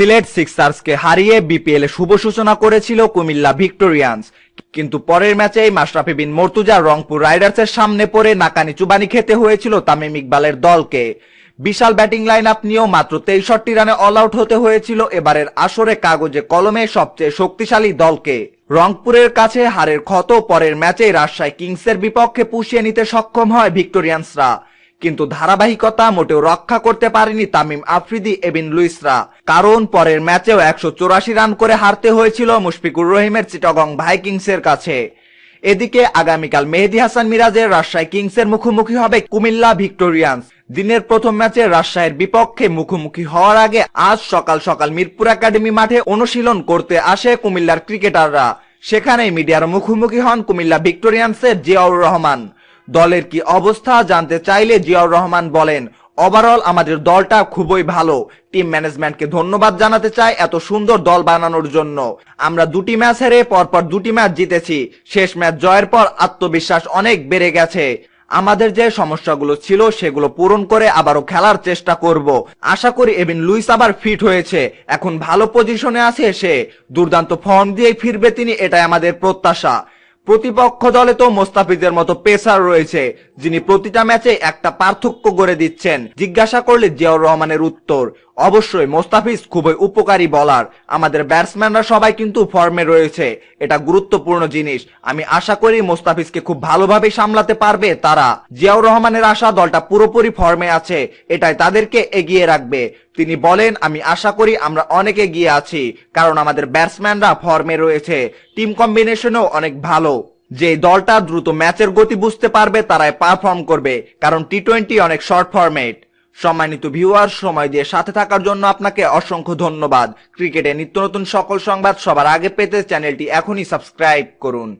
সিলেট সিক্সার্সকে হারিয়ে বিপিএল এ শুভ সূচনা করেছিল কুমিল্লা ভিক্টোরিয়ান্স। কিন্তু পরের ম্যাচেই মাশরাফি বিন মর্তুজা রংপুর রাইডার্সের সামনে পড়ে নাকানি চুবানি খেতে হয়েছিল তামিম ইকবালের দলকে। বিশাল ব্যাটিং লাইন আপ নিয়েও মাত্র তেষট্টি রানে অল আউট হতে হয়েছিল এবারের আসরে কাগজে কলমে সবচেয়ে শক্তিশালী দলকে। রংপুরের কাছে হারের ক্ষত পরের ম্যাচে রাজশাহী কিংসের বিপক্ষে পুষিয়ে নিতে সক্ষম হয় ভিক্টোরিয়ান্সরা। কিন্তু ধারাবাহিকতা মোটেও রক্ষা করতে পারেনি তামিম আফ্রিদি এবিন লুইসরা। কারণ পরের ম্যাচেও একশো চুরাশি রান করে হারতে হয়েছিল মুশফিকুর রহিমের চিটাগং ভাইকিংসের কাছে। এদিকে আগামীকাল মেহেদি হাসান মিরাজের রাজশাহী কিংসের মুখোমুখি হবে কুমিল্লা ভিক্টোরিয়ান্স। দিনের প্রথম ম্যাচে রাজশাহীর বিপক্ষে মুখোমুখি হওয়ার আগে আজ সকাল সকাল মিরপুর একাডেমি মাঠে অনুশীলন করতে আসে কুমিল্লার ক্রিকেটাররা। সেখানে মিডিয়ার মুখোমুখি হন কুমিল্লা ভিক্টোরিয়ান্সের জিয়াউর রহমান। দলের কি অবস্থা জানতে চাইলে জিয়াউর রহমান বলেন ওভারঅল আমাদের দলটা খুবই ভালো। টিম ম্যানেজমেন্টকে ধন্যবাদ জানাতে চাই এত সুন্দর দল বানানোর জন্য। আমরা দুটি ম্যাচ হেরে পরপর দুটি ম্যাচ জিতেছি। শেষ ম্যাচ জয়ের পর আত্মবিশ্বাস অনেক বেড়ে গেছে। আমাদের যে সমস্যাগুলো ছিল সেগুলো পূরণ করে আবারও খেলার চেষ্টা করব। আশা করি এবিন লুইস আবার ফিট হয়েছে। এখন ভালো পজিশনে আছে সে। দুর্দান্ত ফর্ম দিয়ে ফিরবে তিনি, এটাই আমাদের প্রত্যাশা। প্রতিপক্ষ দলে তো মোস্তাফিজের মতো পেসার রয়েছে, যিনি প্রতিটা ম্যাচে একটা পার্থক্য গড়ে দিচ্ছেন। জিজ্ঞাসা করলে জিয়াউর রহমানের উত্তর অবশ্যই মোস্তাফিজ খুবই উপকারী বলার আমাদের ব্যাটসম্যানরা সবাই কিন্তু ফর্মে রয়েছে। এটা গুরুত্বপূর্ণ জিনিস। আমি আশা করি মোস্তাফিজকে খুব ভালোভাবে সামলাতে পারবে তারা। জিয়াউর রহমানের আশা দলটা পুরোপুরি ফর্মে আছে। এটাই তাদেরকে এগিয়ে রাখবে। তিনি বলেন, আমি আশা করি আমরা অনেক এগিয়ে আছি, কারণ আমাদের ব্যাটসম্যানরা ফর্মে রয়েছে। টিম কম্বিনেশনও অনেক ভালো। যে দলটা দ্রুত ম্যাচের গতি বুঝতে পারবে, তারাই পারফর্ম করবে। কারণ টি টোয়েন্টি অনেক শর্ট ফরম্যাট সম্মানিত ভিউয়ার সময় দিয়ে সাথে থাকার জন্য আপনাকে অসংখ্য ধন্যবাদ। ক্রিকেটে নিত্য নতুন সকল সংবাদ সবার আগে পেতে চ্যানেলটি এখনই সাবস্ক্রাইব করুন।